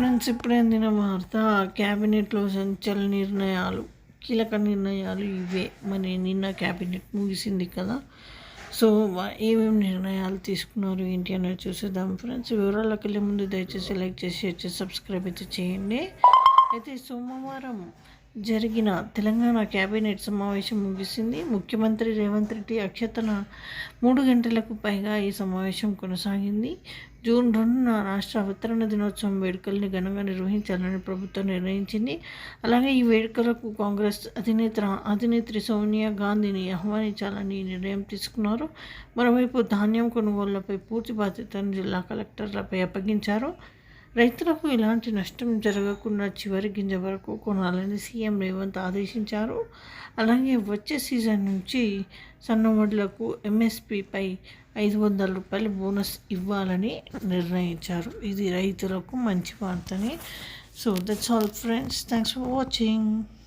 Friends ఇప్పుడే అందిన వార్త క్యాబినెట్లో సంచల నిర్ణయాలు కీలక నిర్ణయాలు ఇవే. మరి నిన్న క్యాబినెట్ ముగిసింది కదా. సో ఏమేమి నిర్ణయాలు తీసుకున్నారు ఏంటి అనేది చూసేద్దాం ఫ్రెండ్స్. వివరాలకు వెళ్ళే ముందు దయచేసి లైక్ చేసి వచ్చి సబ్స్క్రైబ్ అయితే చేయండి. అయితే సోమవారం జరిగిన తెలంగాణ కేబినెట్ సమావేశం ముగిసింది. ముఖ్యమంత్రి రేవంత్ రెడ్డి అక్షతన మూడు గంటలకు పైగా ఈ సమావేశం కొనసాగింది. జూన్ రెండున రాష్ట్ర అవతరణ దినోత్సవం వేడుకల్ని ఘనంగా నిర్వహించాలని ప్రభుత్వం నిర్ణయించింది. అలాగే ఈ వేడుకలకు కాంగ్రెస్ అధినేత అధినేత్రి సోనియా గాంధీని ఆహ్వానించాలని నిర్ణయం తీసుకున్నారు. మరోవైపు ధాన్యం కొనుగోళ్ళపై పూర్తి బాధ్యతను జిల్లా కలెక్టర్లపై అప్పగించారు. రైతులకు ఎలాంటి నష్టం జరగకుండా చివరి గింజ వరకు కొనాలని సీఎం రేవంత్ ఆదేశించారు. అలాగే వచ్చే సీజన్ నుంచి సన్నవడ్లకు ఎంఎస్పిపై ఐదు వందల రూపాయల బోనస్ ఇవ్వాలని నిర్ణయించారు. ఇది రైతులకు మంచి వార్తని. So that's all friends thanks for watching